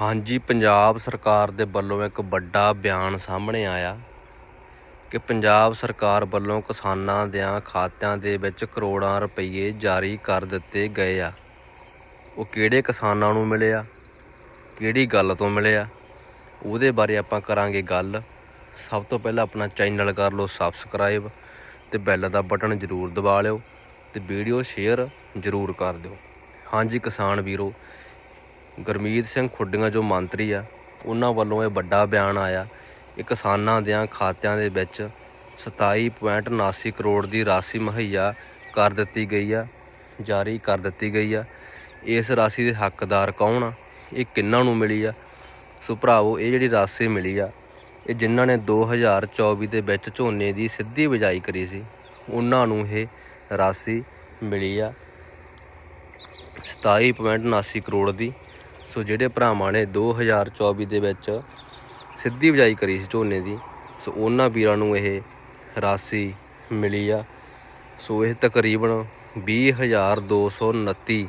ਹਾਂਜੀ, ਪੰਜਾਬ ਸਰਕਾਰ ਦੇ ਵੱਲੋਂ ਇੱਕ ਵੱਡਾ ਬਿਆਨ ਸਾਹਮਣੇ ਆਇਆ ਕਿ ਪੰਜਾਬ ਸਰਕਾਰ ਵੱਲੋਂ ਕਿਸਾਨਾਂ ਦਿਆਂ ਖਾਤਿਆਂ ਦੇ ਵਿੱਚ ਕਰੋੜਾਂ ਰੁਪਏ ਜਾਰੀ ਕਰ ਦਿੱਤੇ ਗਏ ਆ। ਉਹ ਕਿਹੜੇ ਕਿਸਾਨਾਂ ਨੂੰ ਮਿਲੇ ਆ? ਕਿਹੜੀ ਗੱਲ ਤੋਂ ਮਿਲੇ ਆ? ਉਹਦੇ ਬਾਰੇ ਆਪਾਂ ਕਰਾਂਗੇ ਗੱਲ। ਸਭ ਤੋਂ ਪਹਿਲਾਂ ਆਪਣਾ ਚੈਨਲ ਕਰ ਲਓ ਸਬਸਕ੍ਰਾਈਬ ਤੇ ਬੈਲ ਦਾ ਬਟਨ ਜ਼ਰੂਰ ਦਬਾ ਲਿਓ ਤੇ ਵੀਡੀਓ ਸ਼ੇਅਰ ਜ਼ਰੂਰ ਕਰ ਦਿਓ। ਹਾਂਜੀ ਕਿਸਾਨ ਵੀਰੋ ਗੁਰਮੀਤ ਸਿੰਘ ਖੁੱਡੀਆਂ ਜੋ ਮੰਤਰੀ ਆ, ਉਹਨਾਂ ਵੱਲੋਂ ਇਹ ਵੱਡਾ ਬਿਆਨ ਆਇਆ ਕਿ ਕਿਸਾਨਾਂ ਦਿਆਂ ਖਾਤਿਆਂ ਦੇ ਵਿੱਚ 27.79 ਕਰੋੜ ਦੀ ਰਾਸ਼ੀ ਮੁਹੱਈਆ ਕਰ ਦਿੱਤੀ ਗਈ ਆ, ਜਾਰੀ ਕਰ ਦਿੱਤੀ ਗਈ ਆ। ਇਸ ਰਾਸ਼ੀ ਦੇ ਹੱਕਦਾਰ ਕੌਣ ਆ? ਇਹ ਕਿੰਨਾਂ ਨੂੰ ਮਿਲੀ ਆ? ਸੋ ਭਰਾਵੋ, ਇਹ ਜਿਹੜੀ ਰਾਸ਼ੀ ਮਿਲੀ ਆ, ਇਹ ਜਿਨ੍ਹਾਂ ਨੇ 2024 ਦੇ ਵਿੱਚ ਝੋਨੇ ਦੀ ਸਿੱਧੀ ਬਿਜਾਈ ਕਰੀ ਸੀ, ਉਹਨਾਂ ਨੂੰ ਇਹ ਰਾਸ਼ੀ ਮਿਲੀ ਆ। 27.79 ਕਰੋੜ ਦੀ ਸੋ ਜਿਹੜੇ ਭਰਾਵਾਂ ਨੇ 2024 ਦੇ ਵਿੱਚ ਸਿੱਧੀ ਬਿਜਾਈ ਕਰੀ ਸੀ ਝੋਨੇ ਦੀ, ਸੋ ਉਹਨਾਂ ਵੀਰਾਂ ਨੂੰ ਇਹ ਰਾਸ਼ੀ ਮਿਲੀ ਆ। ਸੋ ਇਹ ਤਕਰੀਬਨ 20229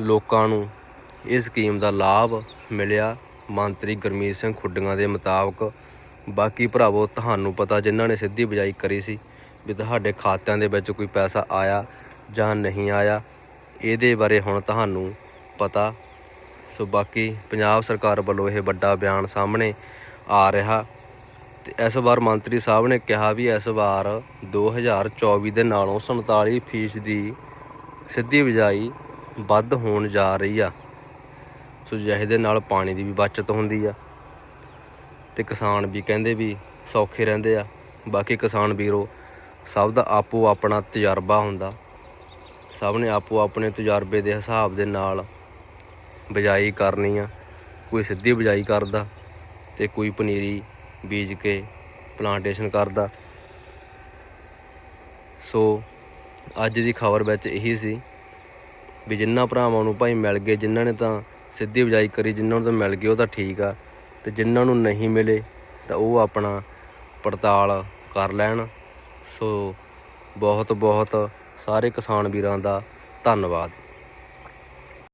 ਲੋਕਾਂ ਨੂੰ ਇਸ ਸਕੀਮ ਦਾ ਲਾਭ ਮਿਲਿਆ। ਮੰਤਰੀ ਗੁਰਮੀਤ ਸਿੰਘ ਖੁੱਡੀਆਂ ਦੇ ਮੁਤਾਬਕ ਬਾਕੀ ਭਰਾਵੋ, ਤੁਹਾਨੂੰ ਪਤਾ ਜਿਨ੍ਹਾਂ ਨੇ ਸਿੱਧੀ ਬਿਜਾਈ ਕਰੀ ਸੀ ਵੀ ਤੁਹਾਡੇ ਖਾਤਿਆਂ ਦੇ ਵਿੱਚ ਕੋਈ ਪੈਸਾ ਆਇਆ ਜਾਂ ਨਹੀਂ ਆਇਆ, ਇਹਦੇ ਬਾਰੇ ਹੁਣ ਤੁਹਾਨੂੰ ਪਤਾ ਸੋ ਬਾਕੀ ਪੰਜਾਬ ਸਰਕਾਰ ਵੱਲੋਂ ਇਹ ਵੱਡਾ ਬਿਆਨ ਸਾਹਮਣੇ ਆ ਰਿਹਾ ਤੇ ਇਸ ਵਾਰ ਮੰਤਰੀ ਸਾਹਿਬ ਨੇ ਕਿਹਾ ਵੀ ਇਸ ਵਾਰ 2024 ਦੇ ਨਾਲੋਂ 47 ਫੀਸਦੀ ਸਿੱਧੀ ਬਿਜਾਈ ਵੱਧ ਹੋਣ ਜਾ ਰਹੀ ਆ। ਸੋ ਜਿਹਦੇ ਨਾਲ ਪਾਣੀ ਦੀ ਵੀ ਬਚਤ ਹੁੰਦੀ ਆ ਤੇ ਕਿਸਾਨ ਵੀ ਕਹਿੰਦੇ ਵੀ ਸੌਖੇ ਰਹਿੰਦੇ ਆ। ਬਾਕੀ ਕਿਸਾਨ ਵੀਰੋ, ਸਭ ਦਾ ਆਪੋ ਆਪਣਾ ਤਜਰਬਾ ਹੁੰਦਾ। ਸਭ ਨੇ ਆਪੋ ਆਪਣੇ ਤਜਰਬੇ ਦੇ ਹਿਸਾਬ ਦੇ ਨਾਲ ਬਿਜਾਈ ਕਰਨੀ ਆ, ਕੋਈ ਸਿੱਧੀ ਬਿਜਾਈ ਕਰਦਾ ਤੇ ਕੋਈ ਪਨੀਰੀ ਬੀਜ ਕੇ ਪਲਾਂਟੇਸ਼ਨ ਕਰਦਾ। ਸੋ ਅੱਜ ਦੀ ਖਬਰ ਵਿੱਚ ਇਹੀ ਸੀ ਵੀ ਜਿੰਨਾ ਭਰਾਵਾਂ ਨੂੰ ਭਾਈ ਮਿਲ ਗਏ, ਜਿਨ੍ਹਾਂ ਨੇ ਤਾਂ ਸਿੱਧੀ ਬਿਜਾਈ ਕਰੀ, ਜਿਨ੍ਹਾਂ ਨੂੰ ਤਾਂ ਮਿਲ ਗਏ, ਉਹ ਤਾਂ ਠੀਕ ਆ, ਤੇ ਜਿਨ੍ਹਾਂ ਨੂੰ ਨਹੀਂ ਮਿਲੇ ਤਾਂ ਉਹ ਆਪਣਾ ਪੜਤਾਲ ਕਰ ਲੈਣ। ਸੋ ਬਹੁਤ ਬਹੁਤ ਸਾਰੇ ਕਿਸਾਨ ਵੀਰਾਂ ਦਾ ਧੰਨਵਾਦ।